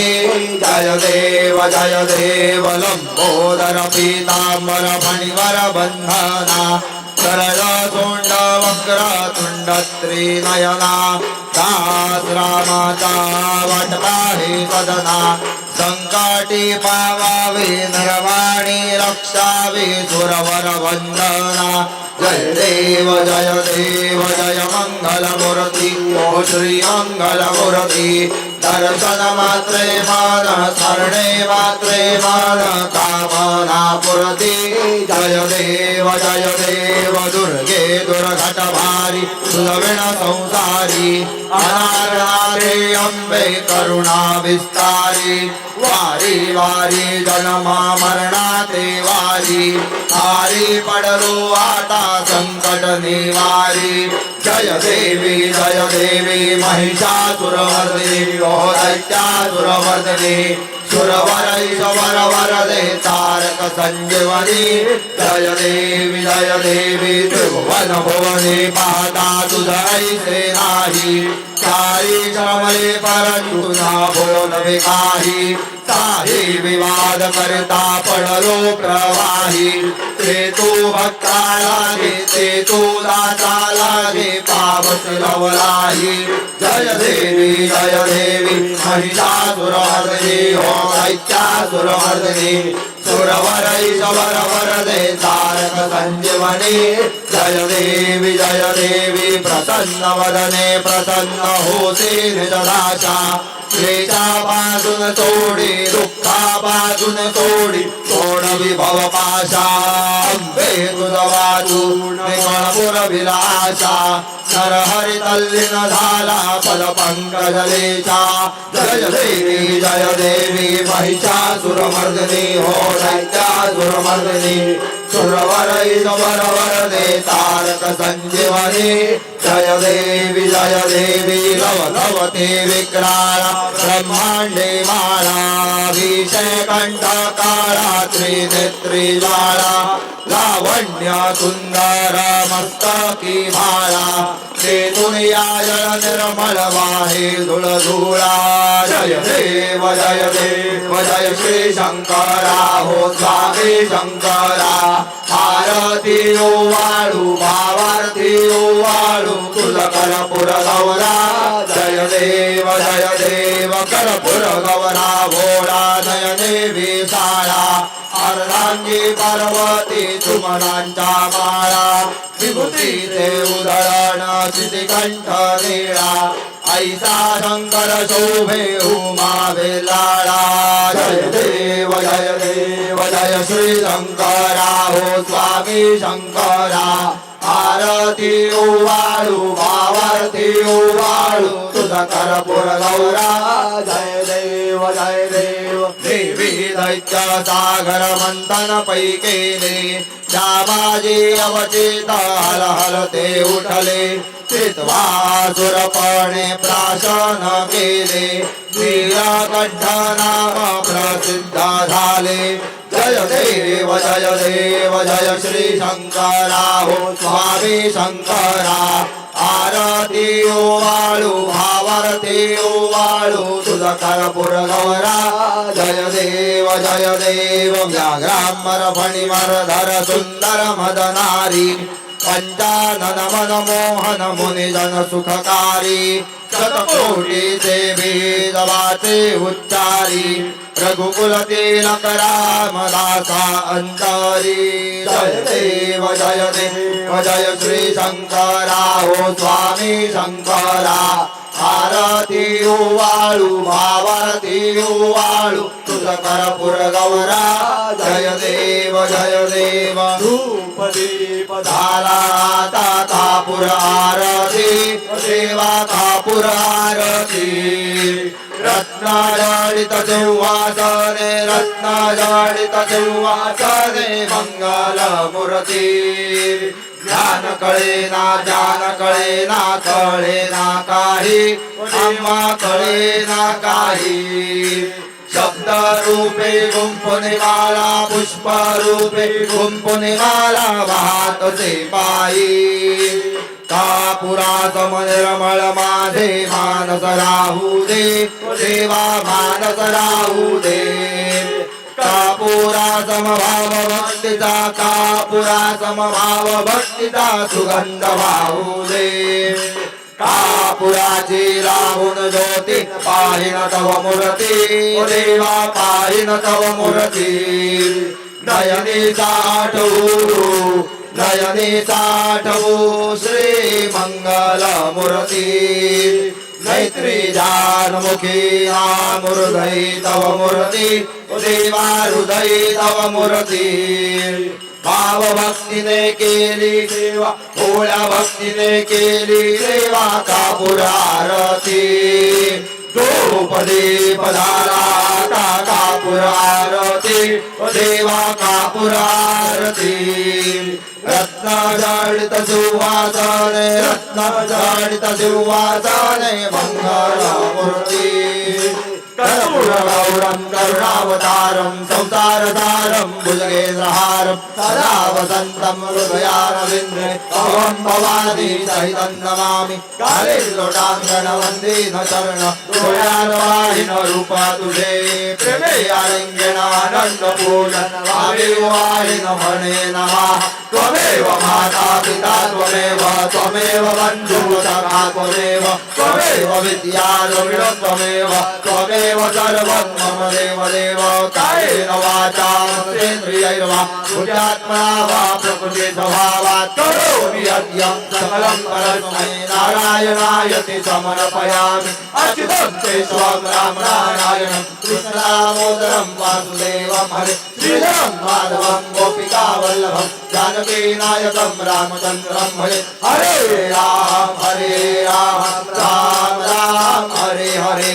जय देव जय देव लंबोदर पीतांबर फणिवर बंधना सरळ सोंड वक्र तुंड त्रिनयना दास रामाचा हे सदना संकटी पावावे नरवाणी रक्षावे सुरवर वंदना जय देव जय देव जय मंगल ओ श्री मंगल दर्शन मात्रे मान शरणे मात्रे मान कामना पुरती जय देव जय देव दुर्गे दुर्घट भारी सुलविण संसारी अनारनाथे अंबे करुणा विस्तारी वारी वारी जन्मा मरणाते वारी हारी पडलो आता संकट निवारी जय देवी जय देवी महिषासुरमर्दिनी ओ दैत्यासुरमर्दिनी सुरवर ईश्वर वरदे तारक संजीवनी जय देवी जय देवी त्रिभुवन भुवनी पाहता तुझ ऐसे नाही काही श्रमले परंतु ना बोल काही काही विवाद करता पडलो प्रवाही. ते तो भक्ता लागे ते तो दाता लागे पावत लवलाही. जय देवी जय देवी महिषासुरमर्दिनी हो दैत्यासुरमर्दिनी सुरवर ईश्वर तारक जय देवी जय देवी प्रसन्न वदने प्रसन्न होते निजदाशा क्लेशापासून सोडी दुःखापासून तोडी सोड विभव पाशा अंबे विलासा हरि तल्लीन पद जय देवी जय देवी महिषासुरमर्दिनी हो दैत्यासुरमर्दिनी सुरवर ईश्वर वरदे तारक संजीवनी। जय देवी जय देवी लव लवते विक्राळ ब्रह्माण्डे माला विषय कंठ काळा त्रिनेत्री ज्वाळा लावण्य सुंदर मस्तकी भाळा ते दुनिया जळ निर्मळ वाहे धुळ धुळा जय देव जय देव जय श्री शंकरा हो स्वामी शंकरा. भारती ओ वाळू भावार्थी ओ ओवाळू तुझ करपुर गौरा. जय देव जय देव. करपुर गौरा भोळा नयदेवी साळा अर्धांगी पार्वती सुमनांच्या माळा. विभूतीचे उधळण कंठ निळा. ऐसा शंकर शोभे उमा वेलाळा. जय देव जय देव जय श्री शंकरा हो स्वामी शंकरा. आरती ओवाळू भावार्थी ओवाळू तुझा पुरगौरा जय देव जय देव। देवी दैत्य सागर मंथन पै जाबाजी अवचेत हल हल ते उठले। चित्वा सुरपणे प्राशन केले। नीलकंठ नाम प्रसिद्ध झाले। जय देव जय देव जय श्री शंकरा। हो स्वामी शंकरा। आरती ओवाळू भावारती ओवाळू तुझा करपुर गौरा जय देव जय देव व्याघ्रामर फणिमर धर सुंदर मदनारी। पंचानन मन मोहन सुखकारी शतकोटी देवी दवाचे उच्चारी रघुकुल तिलक रामदासा अंतरी जय देव जय देव जय श्री शंकरा हो स्वामी शंकरा आरती वाळू भावारती ओवाळू तुझ करपुर गौरा जय देव जय देव. धूप दीप झाला आता कापूर आरती सेवा कापूर आरती. रत्नाजडित सिंहासने रत्नाजडित सिंहासने मंगल मूर्ती ज्ञान कळे ना ज्ञान कळे ना कळे ना काही. आम्हा कळे ना काही. शब्द रूपे गुंपुने माला पुष्प रूपे गुंपुने माला वाहत ते पायी. कापुरासम रमळ माझे मानस राहू दे देवा मानस राहू दे. कापुरा समभाव भक्तीचा कापुरा समभाव भक्तीचा सुगंध वाहू दे कापुराची राहून ज्योती पाहिन तव मूर्ती। देवा पाहिन तव मूर्ती। नयनी साठवू नयनी साठवू श्री मंगल मूर्ती दैत्रीदानमुखी नामृदै तव मूर्ति उदेवा हृदय तव मूर्ति। भाव भक्तीने केली देवा भोळ्या भक्तीने केली देवा कापुरारती दोपदे पधारा का कापुरारती देवा कापुरारती रत्नाजाडित सुवासाने रत्नाजाडित सुवासाने मङ्गलामूर्ति कर्पूरगौरं करुणावतारं संसारधारं भुजगेन्द्रहारं सदा वसन्तं हृदयारविन्द्रे अहं भवानी सहितं नमामि। काले लोटाङ्गणवन्दे न चरण दोयानवाहिन रूप तुझे प्रेमे आलिङ्गनानन्दपूर्ण वाहिन म्हणे नमः। त्वमेव माता पिता त्वमेव त्वमेव बन्धुः सखा त्वमेव त्वमेव विद्या द्रविणं त्वमेव त्वमेव सर्वं मम देव देव कायेन वाचा सेन्द्रियैर्वा बुद्ध्यात्मना वा करोमि सकलं परस्मै नारायणायति समर्पयामि। अच्युतं ते स्वं कृष्णदामोदरं वासुदेवं हरे। श्रीधरं माधवं गोपिकावल्लभं जानकी नायकं रामचन्द्रं हरे। हरे राम हरे राम राम राम हरे हरे।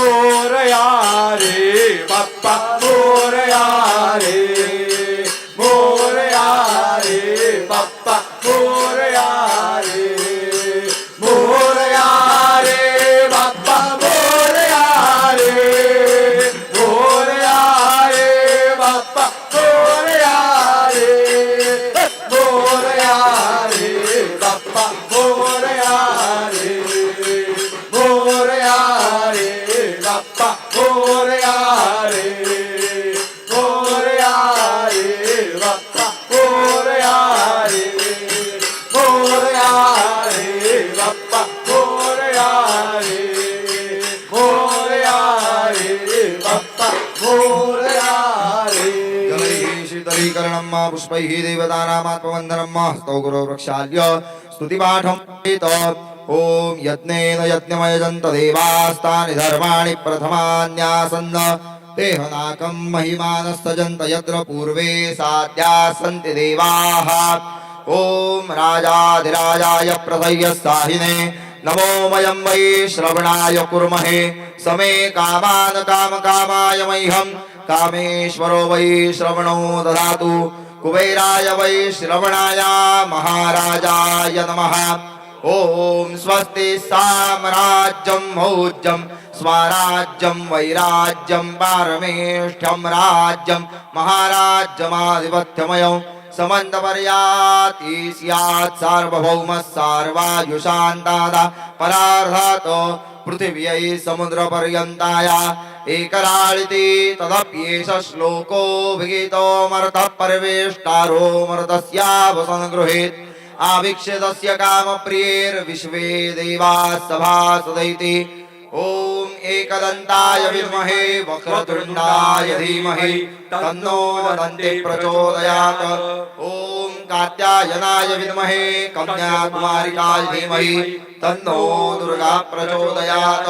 मोरया रे बाप्पा मोरया रे मा पुष्पैः देवतानामात्मवन्दनं मा स्तौ गुरो प्रक्षाल्य स्तुतिपाठं ॐ यज्ञेन यज्ञमयजन्त देवास्तानि धर्माणि प्रथमान्यासन्न देहनाकं महिमानस्तजन्त यत्र पूर्वे साध्याः सन्ति देवाः। ॐ राजाधिराजाय प्रथय्य साहिने नमो वै श्रवणाय कुर्महे समे कामान् कामकामाय मह्यं कामेश्वरो वै श्रवणो ददातु। कुबेराय वै श्रवणाय महाराजाय नमः। ॐ स्वस्ति साम्राज्यं मौज्यं स्वराज्यं वैराज्यं पारमेष्ठ्यं राज्यं महाराज्यमाधिपत्यमयं। समन्तपर्याति स्यात् सार्वभौमः सार्वायुषान्तादा परार्धात् पृथिव्यै समुद्रपर्यन्ताया। एकराळिति तदप्येष श्लोको विहितोऽमर्थः परवेष्टारोमर्थस्यावसङ्गृहीत् आवीक्ष्यतस्य कामप्रियैर्विश्वे देवाः सभासदैति ॐ एकदन्ताय विद्महे वक्रतुण्डाय धीमहि। तन्नो दन्ते प्रचोदयात्। ॐ कात्यायनाय विद्महे कन्याकुमारिकाय धीमहि तन्नो दुर्गा प्रचोदयात्।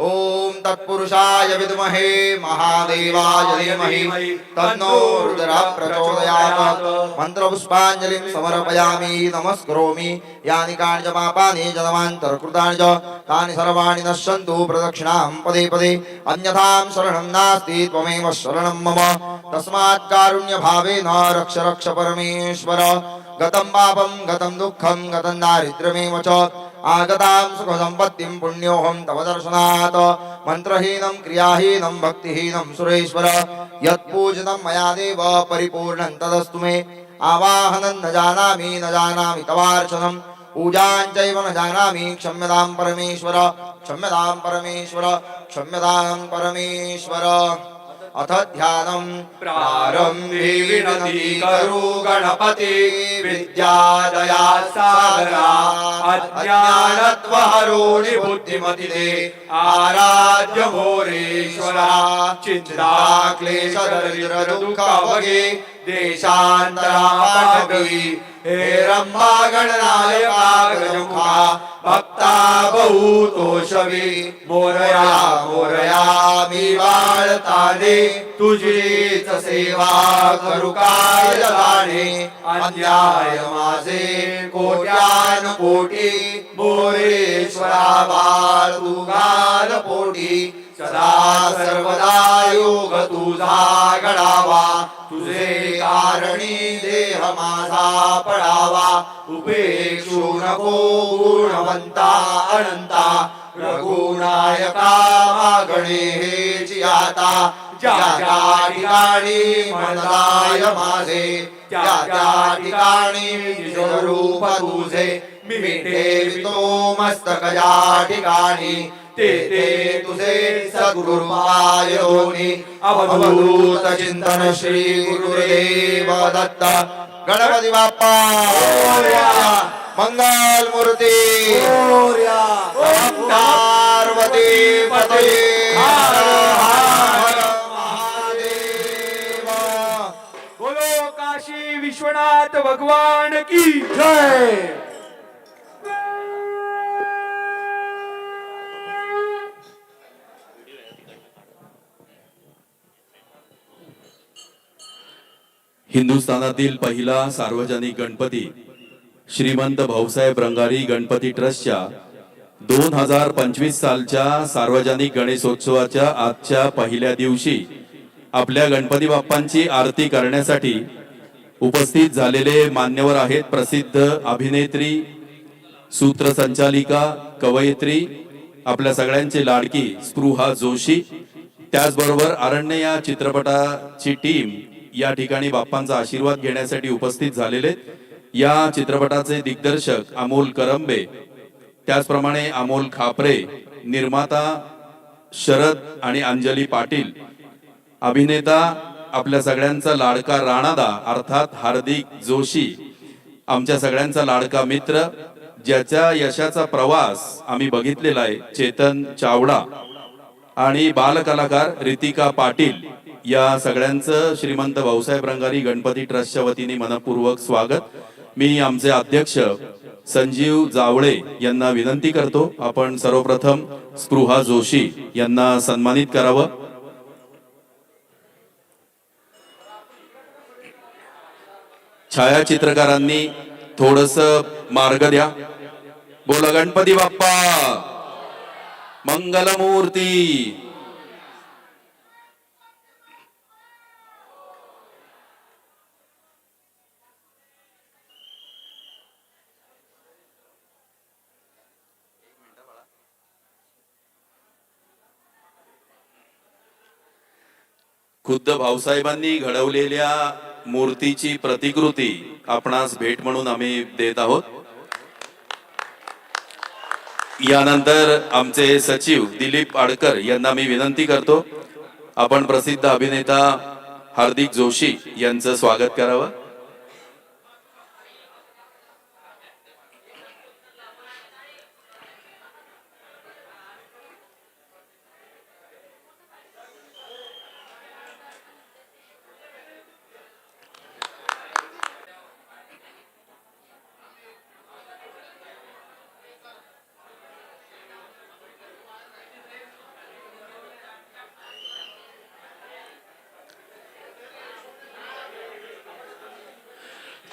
ॐ तत्पुरुषाय विद्महे महादेवाय धीमहि तन्नो रुद्रः प्रचोदयात्। मन्त्रपुष्पाञ्जलिं समर्पयामि नमस्करोमि। यानि कानि च पापानि जन्मान्तरकृतानि च तानि सर्वाणि नश्यन्तु प्रदक्षिणां पदे पदे। अन्यथां शरणं नास्ति त्वमेव शरणं मम। तस्मात् कारुण्यभावेन रक्ष रक्ष परमेश्वर। गतं पापं गतं दुःखं गतं दारिद्र्यमेव च। आगतां सुखसम्पत्तिं पुण्योऽहं तव दर्शनात्। मन्त्रहीनं क्रियाहीनं भक्तिहीनं सुरेश्वर। यत्पूजितं मया देव परिपूर्णं तदस्तु मे। आवाहनं न जानामि न जानामि तवार्चनम् पूजाञ्चैव न जानामि क्षम्यतां परमेश्वर। क्षम्यतां परमेश्वर क्षम्यतां परमेश्वर। अथ ध्यानम् प्रारम्भे विनती करो गणपति विद्यादया सागरा अज्ञानत्वहरोणि बुद्धिमतिदे आराध्य भोरेश्वरा चिन्ता क्लेश दरिद्र हे रम्बा गणनायका गजमुखा भक्ता बहुतोषवी। मोरया मोरया मी बाळताने तुझीच सेवा करू काय जाणे अन्याय माझे कोट्यान कोटी मोरेश्वरा बाळ तू गाल पोटी सदा सर्वदा योग तुझा घडावा तुझे कारणी देह माझा पडावा उपेक्षो नको गुणवंता अनंता रघुनायका मागणे हे जियाता ज्या ज्या ठिकाणी मनदाय माझे त्या त्या ठिकाणी स्वरूप तुझे मी ठेवितो मस्तक या ठिकाणी ते ते तुझे सद्गुरुमाय दोन्ही अवधूत चिंतन श्री गुरुदेव दत्त। गणपती बाप्पा! मंगल मूर्ती पार्वती पते! बोलो काशी विश्वनाथ भगवान की जय! हिंदुस्थानातील पहिला सार्वजनिक गणपती श्रीमंत भाऊसाहेब रंगारी गणपती ट्रस्टच्या दोन हजार पंचवीस सालच्या सार्वजनिक गणेशोत्सवाच्या आजच्या पहिल्या दिवशी आपल्या गणपती बाप्पांची आरती करण्यासाठी उपस्थित झालेले मान्यवर आहेत प्रसिद्ध अभिनेत्री सूत्रसंचालिका कवयित्री आपल्या सगळ्यांची लाडकी स्पृहा जोशी. त्याचबरोबर अरण्य या चित्रपटाची टीम या ठिकाणी बाप्पांचा आशीर्वाद घेण्यासाठी उपस्थित झालेले या चित्रपटाचे दिग्दर्शक अमोल करंबे त्याचप्रमाणे अमोल खापरे निर्माता शरद आणि अंजली पाटील अभिनेता आपल्या सगळ्यांचा लाडका राणादा अर्थात हार्दिक जोशी आमच्या सगळ्यांचा लाडका मित्र ज्याच्या यशाचा प्रवास आम्ही बघितलेला आहे चेतन चावडा आणि बालकलाकार रितिका पाटील. या सगळ्यांचं श्रीमंत भाऊसाहेब रंगारी गणपती ट्रस्टच्या वतीने मनपूर्वक स्वागत. मी आमचे अध्यक्ष संजीव जावळे यांना विनंती करतो. आपण सर्वप्रथम स्पृहा जोशी यांना सन्मानित करावं. छायाचित्रकारांनी थोडस मार्ग द्या. बोला गणपती बाप्पा! मंगलमूर्ती! खुद्द भाऊसाहेबांनी घडवलेल्या मूर्तीची प्रतिकृती आपणास भेट म्हणून आम्ही देत आहोत. यानंतर आमचे सचिव दिलीप आडकर यांना मी विनंती करतो. आपण प्रसिद्ध अभिनेता हार्दिक जोशी यांचं स्वागत करावं.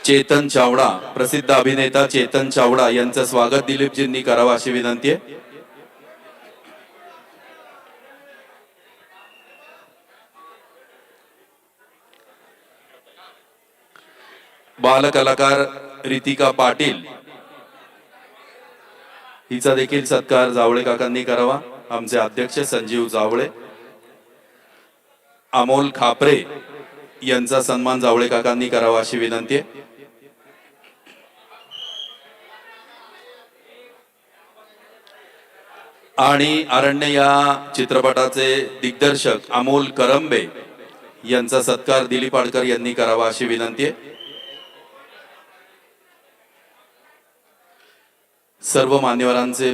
चेतन चावडा प्रसिद्ध अभिनेता चेतन चावडा यांचं स्वागत दिलीपजींनी करावं अशी विनंती आहे. बालकलाकार रितिका पाटील हिचा देखील सत्कार जावळे काकांनी करावा. आमचे अध्यक्ष संजीव जावळे अमोल खापरे यांचा सन्मान जावळे काकांनी करावा अशी विनंती आहे. आणि अरण्य या चित्रपटाचे दिग्दर्शक अमोल करंबे यांचा सत्कार दिलीप आडकर यांनी करावा अशी विनंती आहे. सर्व मान्यवरांचे